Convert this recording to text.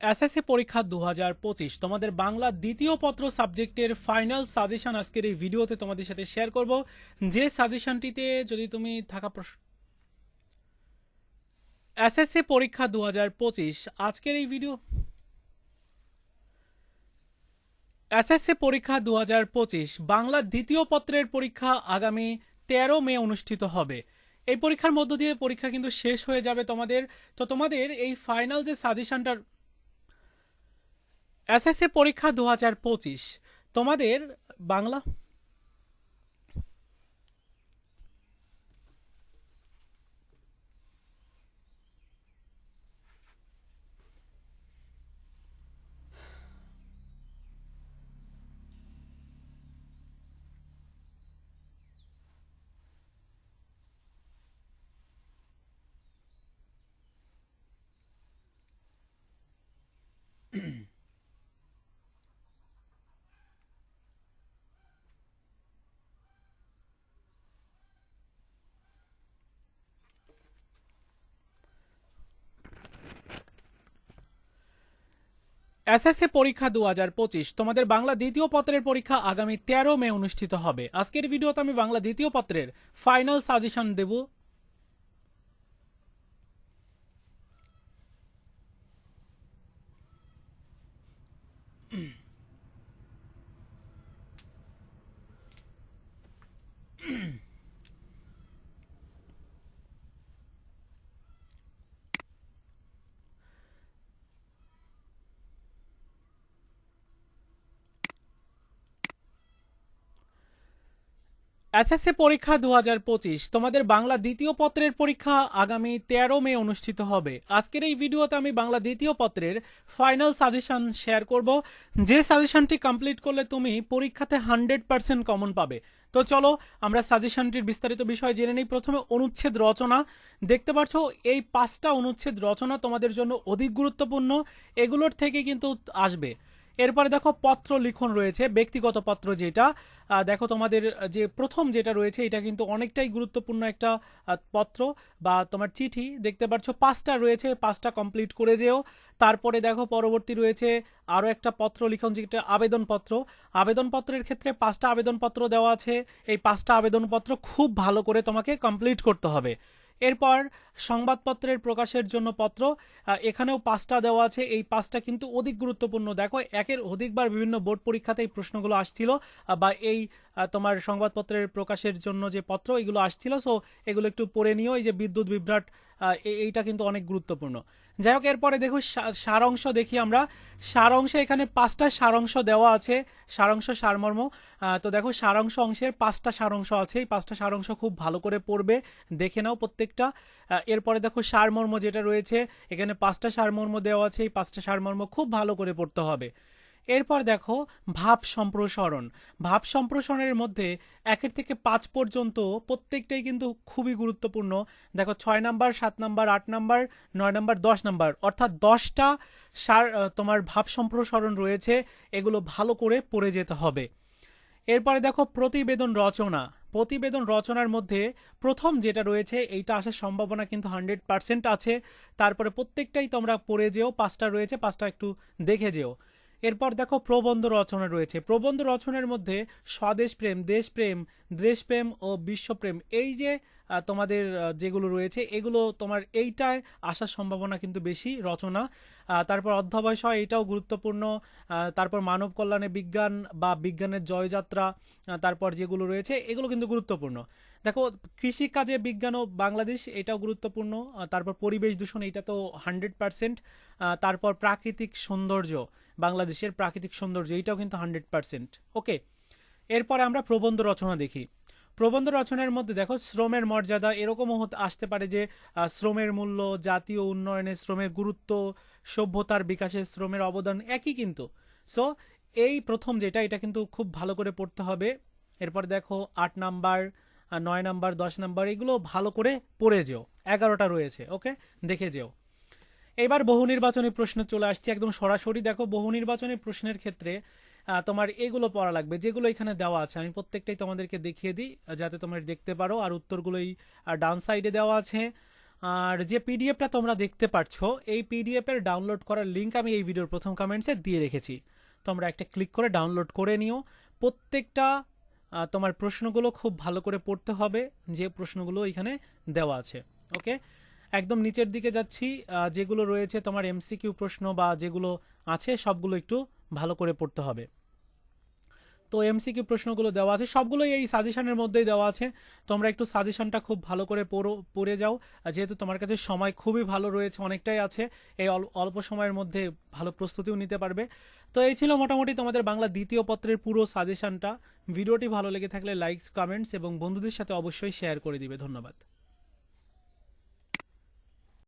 SSC পরীক্ষা দু হাজার পঁচিশ। তোমাদের বাংলা দ্বিতীয় পত্র সাবজেক্টের ফাইনাল সাজেশন আজকের এই ভিডিওতে তোমাদের সাথে শেয়ার করব। যে সাজেশনটিতে যদি তুমি থাকা প্রশ্ন এসএসসি পরীক্ষা দু হাজার পঁচিশ, আজকের এই ভিডিও এসএসসি পরীক্ষা দু হাজার পঁচিশ, বাংলা দ্বিতীয় পত্রের পরীক্ষা আগামী তেরো মে অনুষ্ঠিত হবে। এই পরীক্ষার মধ্য দিয়ে পরীক্ষা কিন্তু শেষ হয়ে যাবে তোমাদের। তো তোমাদের এই ফাইনাল যে সাজেশনটার এসএসসি পরীক্ষা দু হাজার পঁচিশ। তোমাদের বাংলা এসএসসি পরীক্ষা দু হাজার পঁচিশ। তোমাদের বাংলা দ্বিতীয় পত্রের পরীক্ষা আগামী তেরো মে অনুষ্ঠিত হবে। আজকের ভিডিওতে আমি বাংলা দ্বিতীয় পত্রের ফাইনাল সাজেশন দেব। এসএসসি পরীক্ষা দু হাজার পঁচিশ। তোমাদের বাংলা দ্বিতীয় পত্রের পরীক্ষা আগামী তেরো মে অনুষ্ঠিত হবে। আজকের এই ভিডিওতে আমি বাংলা দ্বিতীয় পত্রের ফাইনাল সাজেশন শেয়ার করব। যে সাজেশনটি কমপ্লিট করলে তুমি পরীক্ষাতে হান্ড্রেড পার্সেন্ট কমন পাবে। তো চলো, আমরা সাজেশনটির বিস্তারিত বিষয় জেনে নিই। প্রথমে অনুচ্ছেদ রচনা। দেখতে পাচ্ছ, এই পাঁচটা অনুচ্ছেদ রচনা তোমাদের জন্য অধিক গুরুত্বপূর্ণ। এগুলোর থেকে কিন্তু আসবে। এরপরে দেখো পত্র লিখন রয়েছে, ব্যক্তিগত পত্র যেটা। দেখো তোমাদের যে প্রথম যেটা রয়েছে, এটা কিন্তু অনেকটাই গুরুত্বপূর্ণ একটা পত্র বা তোমার চিঠি। দেখতে পাচ্ছ পাঁচটা রয়েছে, পাঁচটা কমপ্লিট করে যেও। তারপরে দেখো পরবর্তী রয়েছে আরও একটা পত্র লিখন, যেটা আবেদনপত্র আবেদনপত্রের ক্ষেত্রে পাঁচটা আবেদনপত্র দেওয়া আছে। এই পাঁচটা আবেদনপত্র খুব ভালো করে তোমাকে কমপ্লিট করতে হবে। এরপর সংবাদপত্রের প্রকাশের জন্য পত্র এখানেও পাঁচটা দেওয়া আছে। এই পাঁচটা কিন্তু অধিক গুরুত্বপূর্ণ। দেখো, একের অধিকবার বিভিন্ন বোর্ড পরীক্ষাতে এই প্রশ্নগুলো আসছিল বা এই তোমার সংবাদপত্রের প্রকাশের জন্য যে পত্র, এগুলো আসছিল। সো এগুলো একটু পড়ে নিও। এই যে বিদ্যুৎ বিভ্রাট এইটা কিন্তু অনেক গুরুত্বপূর্ণ। যাই হোক, এরপরে দেখো সা- সারাংশ দেখি আমরা। সারাংশে এখানে পাঁচটা সারাংশ দেওয়া আছে, সারাংশ সারমর্ম। তো দেখো সারাংশ অংশের পাঁচটা সারাংশ আছে। এই পাঁচটা সারাংশ খুব ভালো করে পড়বে, দেখে নাও প্রত্যেকটা। এরপরে দেখো সারমর্ম যেটা রয়েছে, এখানে পাঁচটা সারমর্ম দেওয়া আছে। এই পাঁচটা সারমর্ম খুব ভালো করে পড়তে হবে। এরপর দেখো ভাব সম্প্রসারণ। ভাব সম্প্রসারণের মধ্যে একের থেকে পাঁচ পর্যন্ত প্রত্যেকটাই কিন্তু খুবই গুরুত্বপূর্ণ। দেখো ছয় নাম্বার, সাত নাম্বার, আট নাম্বার, নয় নাম্বার, দশ নাম্বার। অর্থাৎ দশটা সার তোমার ভাব সম্প্রসারণ রয়েছে, এগুলো ভালো করে পড়ে যেতে হবে। এরপরে দেখো প্রতিবেদন রচনা। প্রতিবেদন রচনার মধ্যে প্রথম যেটা রয়েছে, এইটা আসার সম্ভাবনা কিন্তু হান্ড্রেড পার্সেন্ট আছে। তারপরে প্রত্যেকটাই তোমরা পড়ে যেও, পাঁচটা রয়েছে, পাঁচটা একটু দেখে যেও। এরপর দেখো প্রবন্ধ রচনা রয়েছে। প্রবন্ধ রচনার মধ্যে স্বদেশপ্রেম দেশপ্রেম দেশপ্রেম ও বিশ্বপ্রেম এই যে তোমাদের যেগুলো রয়েছে, এগুলো তোমার এইটায় আসার সম্ভাবনা কিন্তু বেশি, রচনা। তারপর অধ্যবসায়, এটাও গুরুত্বপূর্ণ। তারপর মানব কল্যাণে বিজ্ঞান বা বিজ্ঞানের জয়যাত্রা তারপর যেগুলো রয়েছে, এগুলো কিন্তু গুরুত্বপূর্ণ। দেখো, কৃষিকাজে বিজ্ঞান ও বাংলাদেশ, এটাও গুরুত্বপূর্ণ। তারপর পরিবেশ দূষণ, এটা তো হান্ড্রেড পার্সেন্ট। তারপর প্রাকৃতিক সৌন্দর্য, বাংলাদেশের প্রাকৃতিক সৌন্দর্য, এটাও কিন্তু হান্ড্রেড পার্সেন্ট। ওকে, এরপরে আমরা প্রবন্ধ রচনা দেখি। প্রবন্ধ রচনার মধ্যে দেখো, শ্রমের মর্যাদা এরকমও আসতে পারে যে শ্রমের মূল্য, জাতীয় উন্নয়নে শ্রমের গুরুত্ব, সভ্যতার বিকাশে শ্রমের অবদান একই কিন্তু। সো এই প্রথম যেটা, এটা কিন্তু খুব ভালো করে পড়তে হবে। এরপর দেখো, আট নাম্বার নয় নাম্বার, দশ নাম্বার, এগুলো ভালো করে পড়ে যেও। এগারোটা রয়েছে ওকে দেখে যেও। এবার বহু নির্বাচনী প্রশ্ন চলে আসছে। একদম সরাসরি দেখো, বহু নির্বাচনী প্রশ্নের ক্ষেত্রে তোমার এগুলো পড়া লাগবে, যেগুলো এখানে দেওয়া আছে। আমি প্রত্যেকটাই তোমাদেরকে দেখিয়ে দিই যাতে তোমরা দেখতে পারো। আর উত্তরগুলোই ডান সাইডে দেওয়া আছে। আর যে পিডিএফটা তোমরা দেখতে পাচ্ছ এই পিডিএফের ডাউনলোড করার লিঙ্ক আমি এই ভিডিওর প্রথম কমেন্টসে দিয়ে রেখেছি। তোমরা একটা ক্লিক করে ডাউনলোড করে নিও। প্রত্যেকটা তোমার প্রশ্নগুলো খুব ভালো করে পড়তে হবে, যে প্রশ্নগুলো এখানে দেওয়া আছে। ওকে? একদম নিচের দিকে যাচ্ছি যেগুলো রয়েছে তোমার এমসিকিউ প্রশ্ন বা যেগুলো আছে, সবগুলো একটু ভালো করে পড়তে হবে। তো এমসিকিউ প্রশ্নগুলো দেওয়া আছে। সবগুলোই এই সাজেশনের মধ্যেই দেওয়া আছে। তোমরা একটু সাজেশনটা খুব ভালো করে পড়ো, পড়ে যাও। যেহেতু তোমার কাছে সময় খুবই ভালো রয়েছে, অনেকটাই আছে, এই অল- অল্প সময়ের মধ্যে ভালো প্রস্তুতিও নিতে পারবে। তো এই ছিল মোটামুটি তোমাদের বাংলা দ্বিতীয় পত্রের পুরো সাজেশনটা ভিডিওটি ভালো লেগে থাকলে লাইকস কমেন্টস এবং বন্ধুদের সাথে অবশ্যই শেয়ার করে দিবে। ধন্যবাদ।